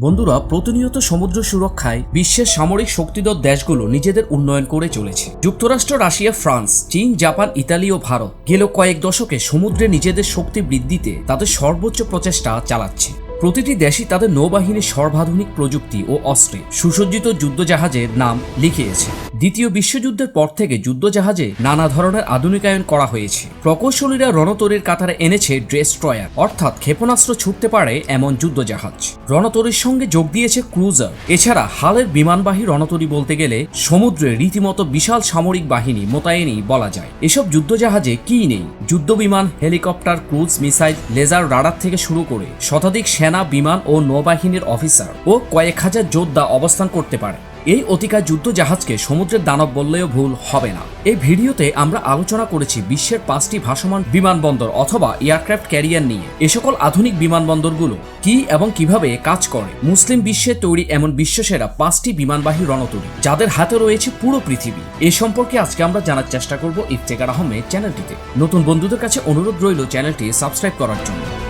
বন্ধুরা, প্রতিনিয়ত সমুদ্র সুরক্ষায় বিশ্বের সামরিক শক্তিধর দেশগুলো নিজেদের উন্নয়ন করে চলেছে। যুক্তরাষ্ট্র, রাশিয়া, ফ্রান্স, চীন, জাপান, ইতালি ও ভারত গেল কয়েক দশকে সমুদ্রে নিজেদের শক্তি বৃদ্ধিতে তাদের সর্বোচ্চ প্রচেষ্টা চালাচ্ছে। প্রতিটি দেশই তাদের নৌবাহিনীর সর্বাধুনিক প্রযুক্তি ও অস্ত্রে সুসজ্জিত যুদ্ধজাহাজের নাম লিখিয়েছে। দ্বিতীয় বিশ্বযুদ্ধের পর থেকে যুদ্ধজাহাজে নানা ধরনের আধুনিকায়ন করা হয়েছে। প্রকৌশলীরা রণতরীর কাতারে এনেছে ড্রেস্ট্রয়ার অর্থাৎ ক্ষেপণাস্ত্র ছুটতে পারে এমন যুদ্ধজাহাজ। রণতরীর সঙ্গে যোগ দিয়েছে ক্রুজার। এছাড়া হালের বিমানবাহী রণতরী বলতে গেলে সমুদ্রে রীতিমতো বিশাল সামরিক বাহিনী মোতায়েনই বলা যায়। এসব যুদ্ধজাহাজে কি নেই? যুদ্ধবিমান, helicopter, cruise, missile, laser, radar থেকে শুরু করে শতাধিক সেনা, বিমান ও নৌবাহিনীর অফিসার ও কয়েক হাজার যোদ্ধা অবস্থান করতে পারে। এই অতিকায় যুদ্ধ জাহাজকে সমুদ্রের দানব বললেও ভুল হবে না। এই ভিডিওতে আমরা আলোচনা করেছি বিশ্বের পাঁচটি ভাসমান বিমানবন্দর অথবা এয়ারক্রাফট ক্যারিয়ার নিয়ে। এ সকল আধুনিক বিমানবন্দরগুলো কি এবং কীভাবে কাজ করে? মুসলিম বিশ্বে তৈরি এমন বিশ্বসেরা পাঁচটি বিমানবাহী রণতরী, যাদের হাতে রয়েছে পুরো পৃথিবী। এ সম্পর্কে আজকে আমরা জানার চেষ্টা করব ইফতেকার আহমেদ চ্যানেলটিতে। নতুন বন্ধুদের কাছে অনুরোধ রইল চ্যানেলটি সাবস্ক্রাইব করার জন্য।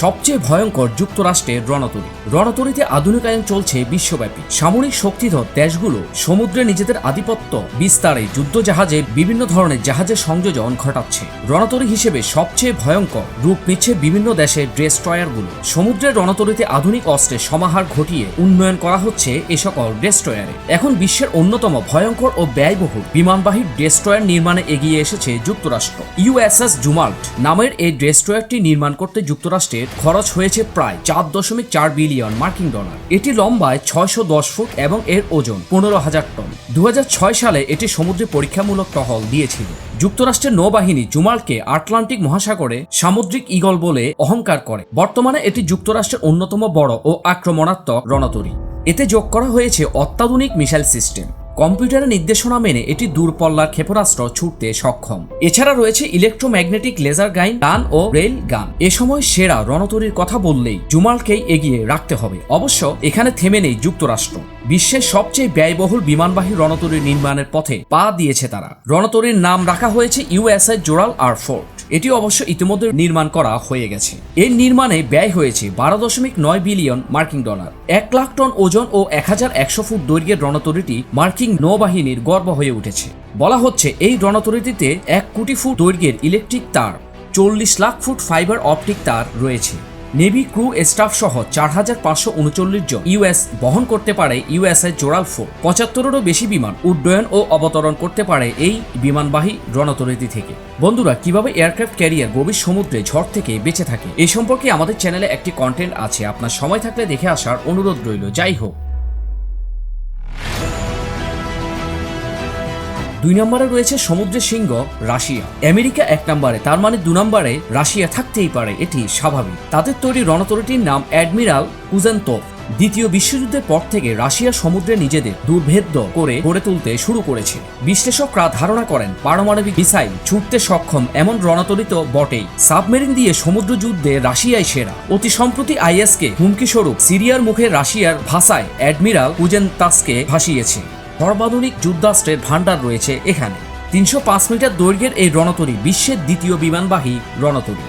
সবচেয়ে ভয়ঙ্কর যুক্তরাষ্ট্রের রণতরী। রণতরীতে আধুনিকায়ন চলছে বিশ্বব্যাপী। সামরিক শক্তিধর দেশগুলো সমুদ্রে নিজেদের আধিপত্য বিস্তারে যুদ্ধজাহাজে বিভিন্ন ধরনের জাহাজের সংযোজন ঘটাচ্ছে। রণতরী হিসেবে সবচেয়ে ভয়ঙ্কর রূপ নিচ্ছে বিভিন্ন দেশের ডেস্ট্রয়ারগুলো। সমুদ্রের রণতরীতে আধুনিক অস্ত্রের সমাহার ঘটিয়ে উন্নয়ন করা হচ্ছে এ সকল ডেস্ট্রয়ারে। এখন বিশ্বের অন্যতম ভয়ঙ্কর ও ব্যয়বহুল বিমানবাহী ডেস্ট্রয়ার নির্মাণে এগিয়ে এসেছে যুক্তরাষ্ট্র। ইউএসএস জুমাল্ট নামের এই ডেস্ট্রয়ারটি নির্মাণ করতে যুক্তরাষ্ট্রের খরচ হয়েছে প্রায় চার দশমিক চার বিলিয়ন মার্কিন ডলার। এটি লম্বায় ছয়শো দশ ফুট এবং এর ওজন পনেরো হাজার টন। দুহাজার ছয় সালে এটি সমুদ্রে পরীক্ষামূলক টহল দিয়েছিল। যুক্তরাষ্ট্রের নৌবাহিনী জুমালকে আটলান্টিক মহাসাগরে সামুদ্রিক ইগল বলে অহংকার করে। বর্তমানে এটি যুক্তরাষ্ট্রের অন্যতম বড় ও আক্রমণাত্মক রণতরী। এতে যোগ করা হয়েছে অত্যাধুনিক মিসাইল সিস্টেম। কম্পিউটারের নির্দেশনা মেনে এটি দূরপল্লার ক্ষেপণাস্ত্র ছুটতে সক্ষম। এছাড়া রয়েছে ইলেকট্রোম্যাগনেটিক লেজার গাইন, গান ও রেল গান। এ সময় সেরা রণতরীর কথা বললেই জুমালকেই এগিয়ে রাখতে হবে। অবশ্য এখানে থেমে নেই যুক্তরাষ্ট্র। বিশ্বের সবচেয়ে ব্যয়বহুল বিমানবাহী রণতরী নির্মাণের পথে পা দিয়েছে তারা। রণতরীর নাম রাখা হয়েছে ইউএসএ জোরাল আর ফোর্ট। এটি অবশ্য ইতিমধ্যে নির্মাণ করা হয়ে গেছে। এর নির্মাণে ব্যয় হয়েছে বারো দশমিক নয় বিলিয়ন মার্কিন ডলার। এক লাখ টন ওজন ও এক হাজার একশো ফুট দৈর্ঘ্যের রণতরীটি মার্কিন নৌবাহিনীর গর্ব হয়ে উঠেছে। বলা হচ্ছে, এই রণতরীটিতে এক কোটি ফুট দৈর্ঘ্যের ইলেকট্রিক তার, চল্লিশ লাখ ফুট ফাইবার অপটিক তার রয়েছে। নেভি ক্রু স্টাফ সহ চার হাজার পাঁচশো উনচল্লিশ জন ইউএস বহন করতে পারে ইউএসএ জোরাল ফোর পঁচাত্তরেরও বেশি বিমান উড্ডয়ন ও অবতরণ করতে পারে এই বিমানবাহী রণতরীতি থেকে। বন্ধুরা, কীভাবে এয়ারক্রাফট ক্যারিয়ার গভীর সমুদ্রে ঝড় থেকে বেঁচে থাকে এই সম্পর্কে আমাদের চ্যানেলে একটি কন্টেন্ট আছে। আপনার সময় থাকলে দেখে আসার অনুরোধ রইল। যাই হোক দুই নম্বরে রয়েছে সমুদ্রের সিংহ রাশিয়া। আমেরিকা এক নম্বরে, তার মানে দু নম্বরে রাশিয়া থাকতেই পারে, এটি স্বাভাবিক। তাদের তৈরি রণতরীটির নাম অ্যাডমিরাল কুজেন্তোভ দ্বিতীয় বিশ্বযুদ্ধের পর থেকে রাশিয়া সমুদ্রে নিজেদের দুর্ভেদ্য করে গড়ে তুলতে শুরু করেছে। বিশ্লেষকরা ধারণা করেন, পারমাণবিক মিসাইল ছুটতে সক্ষম এমন রণতরী তো বটেই। সাবমেরিন দিয়ে সমুদ্র যুদ্ধে রাশিয়াই সেরা। অতি সম্প্রতি আইএসকে হুমকি স্বরূপ সিরিয়ার মুখে রাশিয়ার ভাষায় অ্যাডমিরাল কুজেন্তাসকে ভাসিয়েছে। সর্বাধুনিক যুদ্ধাস্ত্রের ভাণ্ডার রয়েছে এখানে। তিনশো পাঁচ মিটার দৈর্ঘ্যের এই রণতরী বিশ্বের দ্বিতীয় বিমানবাহী রণতরী।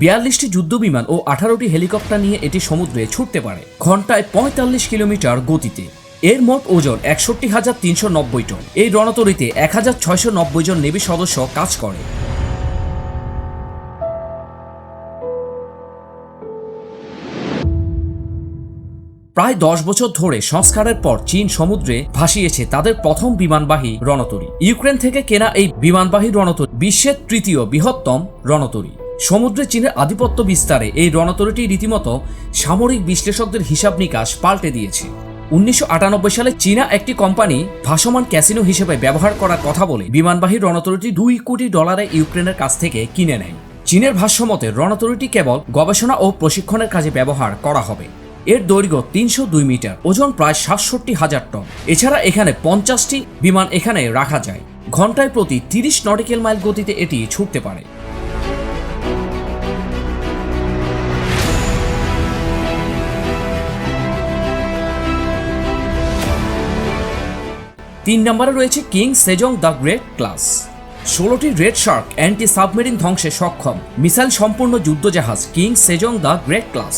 বিয়াল্লিশটি যুদ্ধবিমান ও আঠারোটি হেলিকপ্টার নিয়ে এটি সমুদ্রে ছুটতে পারে। ঘন্টায় পঁয়তাল্লিশ কিলোমিটার গতিতে। এর মোট ওজন একষট্টি হাজার তিনশো নব্বই টন। এই রণতরীতে এক হাজার ছয়শো নব্বই জন নেভি সদস্য কাজ করে। প্রায় দশ বছর ধরে সংস্কারের পর চীন সমুদ্রে ভাসিয়েছে তাদের প্রথম বিমানবাহী রণতরী। ইউক্রেন থেকে কেনা এই বিমানবাহী রণতরী বিশ্বের তৃতীয় বৃহত্তম রণতরী। সমুদ্রে চীনের আধিপত্য বিস্তারে এই রণতরীটি রীতিমতো সামরিক বিশ্লেষকদের হিসাব নিকাশ পাল্টে দিয়েছে। উনিশশো আটানব্বই সালে চীনা একটি কোম্পানি ভাসমান ক্যাসিনো হিসেবে ব্যবহার করার কথা বলে বিমানবাহী রণতরীটি দুই কোটি ডলারে ইউক্রেনের কাছ থেকে কিনে নেয়। চীনের ভাষ্যমতে রণতরীটি কেবল গবেষণা ও প্রশিক্ষণের কাজে ব্যবহার করা হবে। এর দৈর্ঘ্য তিনশো দুই মিটার, ওজন প্রায় সাতষট্টি হাজার টন। এছাড়া এখানে পঞ্চাশটি বিমান এখানে রাখা যায়। ঘন্টায় প্রতি তিরিশ নটিক্যাল মাইল গতিতে এটি ছুটতে পারে। তিন নম্বরে রয়েছে King Sejong the Great class. ষোলোটি রেড শার্ক অ্যান্টি সাবমেরিন ধ্বংসে সক্ষম। মিসাইল সম্পূর্ণ যুদ্ধজাহাজ King Sejong the Great class.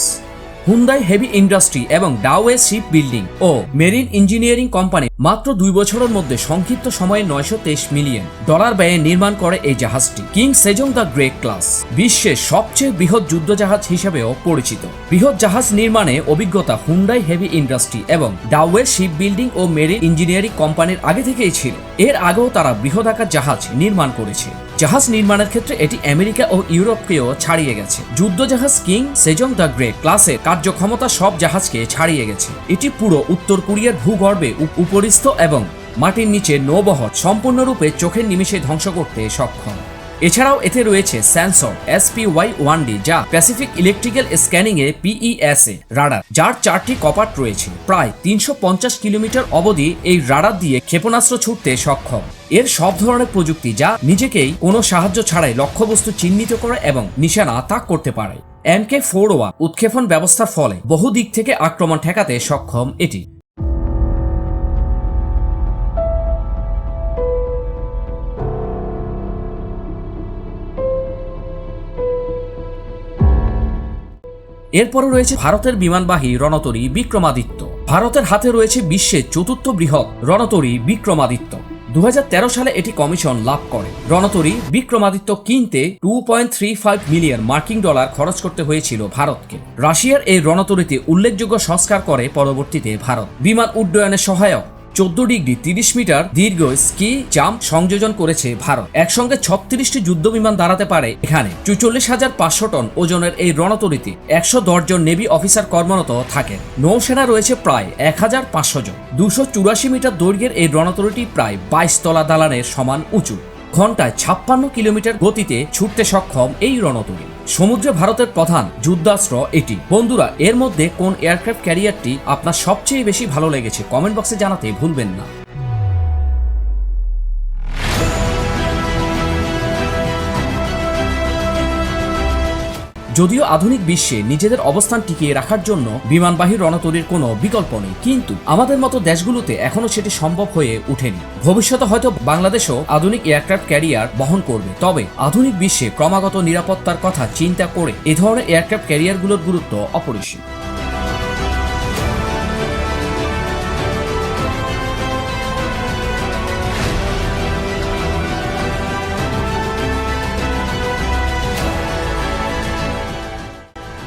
Hyundai Heavy Industry এবং ডাওয়ে শিপ বিল্ডিং ও মেরিন ইঞ্জিনিয়ারিং কোম্পানি মাত্র দুই বছরের মধ্যে সংক্ষিপ্ত সময়ে নয়শো তেইশ মিলিয়ন ডলার ব্যয়ে নির্মাণ করে এই জাহাজটি। King Sejong the Great class, বিশ্বের সবচেয়ে বৃহৎ যুদ্ধজাহাজ হিসেবেও পরিচিত। বৃহৎ জাহাজ নির্মাণে অভিজ্ঞতা হুন্ডাই হেভি ইন্ডাস্ট্রি এবং ডাওয়ে শিপ বিল্ডিং ও মেরিন ইঞ্জিনিয়ারিং কোম্পানির আগে থেকেই ছিল। এর আগেও তারা বৃহদাকার জাহাজ নির্মাণ করেছে। জাহাজ নির্মাণের ক্ষেত্রে এটি আমেরিকা ও ইউরোপকেও ছাড়িয়ে গেছে। যুদ্ধজাহাজ কিং সেজং দ্য গ্রেট ক্লাসের কার্যক্ষমতা সব জাহাজকে ছাড়িয়ে গেছে। এটি পুরো উত্তর কোরিয়ার ভূগর্ভে উপ- উপরিস্থ এবং মাটির নিচে নৌবহর সম্পূর্ণরূপে চোখের নিমিষে ধ্বংস করতে সক্ষম। এছাড়াও এতে রয়েছে স্যানসর এসপিওয়াই ওয়ান ডি যা প্যাসিফিক ইলেকট্রিক্যাল স্ক্যানিং এ পিইএসএ রাডার, যার চারটি কপাট রয়েছে। প্রায় তিনশো পঞ্চাশ কিলোমিটার অবধি এই রাডার দিয়ে ক্ষেপণাস্ত্র ছুটতে সক্ষম। এর সব ধরনের প্রযুক্তি যা নিজেকেই কোনো সাহায্য ছাড়াই লক্ষ্যবস্তু চিহ্নিত করে এবং নিশানা তাক করতে পারে। এমকে ফোর ওয়ান উৎক্ষেপণ ব্যবস্থার ফলে বহু দিক থেকে আক্রমণ ঠেকাতে সক্ষম এটি। এরপরও রয়েছে ভারতের বিমানবাহী রণতরী বিক্রমাদিত্য। ভারতের হাতে রয়েছে বিশ্বের চতুর্থ বৃহৎ রণতরী বিক্রমাদিত্য। দু হাজার তেরো সালে এটি কমিশন লাভ করে। রণতরী বিক্রমাদিত্য কিনতে two point three five million মার্কিন ডলার খরচ করতে হয়েছিল ভারতকে। রাশিয়ার এই রণতরীতে উল্লেখযোগ্য সংস্কার করে পরবর্তীতে ভারত। বিমান উড্ডয়নে সহায়ক চোদ্দ ডিগ্রি তিরিশ মিটার দীর্ঘ স্কি জাম্প সংযোজন করেছে ভারত। একসঙ্গে ছত্রিশটি যুদ্ধ বিমান দাঁড়াতে পারে এখানে। চুচল্লিশ হাজার পাঁচশো টন ওজনের এই রণতরীতে একশো জন নেভি অফিসার কর্মরত থাকেন। নৌসেনা রয়েছে প্রায় এক হাজার পাঁচশো জন। দুশো চুরাশি মিটার দৈর্ঘ্যের এই রণতরীটি প্রায় বাইশ তলা দালানের সমান উঁচু। ঘন্টায় ছাপ্পান্ন কিলোমিটার গতিতে ছুটতে সক্ষম এই রণতরী। সমুদ্রে ভারতের প্রধান যুদ্ধাস্ত্র এটি। বন্ধুরা, এর মধ্যে কোন এয়ারক্রাফট ক্যারিয়ারটি আপনার সবচেয়ে বেশি ভালো লেগেছে? কমেন্ট বক্সে জানাতে ভুলবেন না। যদিও আধুনিক বিশ্বে নিজেদের অবস্থান টিকিয়ে রাখার জন্য বিমানবাহী রণতরীর কোনো বিকল্প নেই, কিন্তু আমাদের মতো দেশগুলোতে এখনও সেটি সম্ভব হয়ে ওঠেনি। ভবিষ্যতে হয়তো বাংলাদেশও আধুনিক এয়ারক্রাফট ক্যারিয়ার বহন করবে। তবে আধুনিক বিশ্বে ক্রমাগত নিরাপত্তার কথা চিন্তা করে এ ধরনের এয়ারক্রাফট ক্যারিয়ারগুলোর গুরুত্ব অপরিসীম।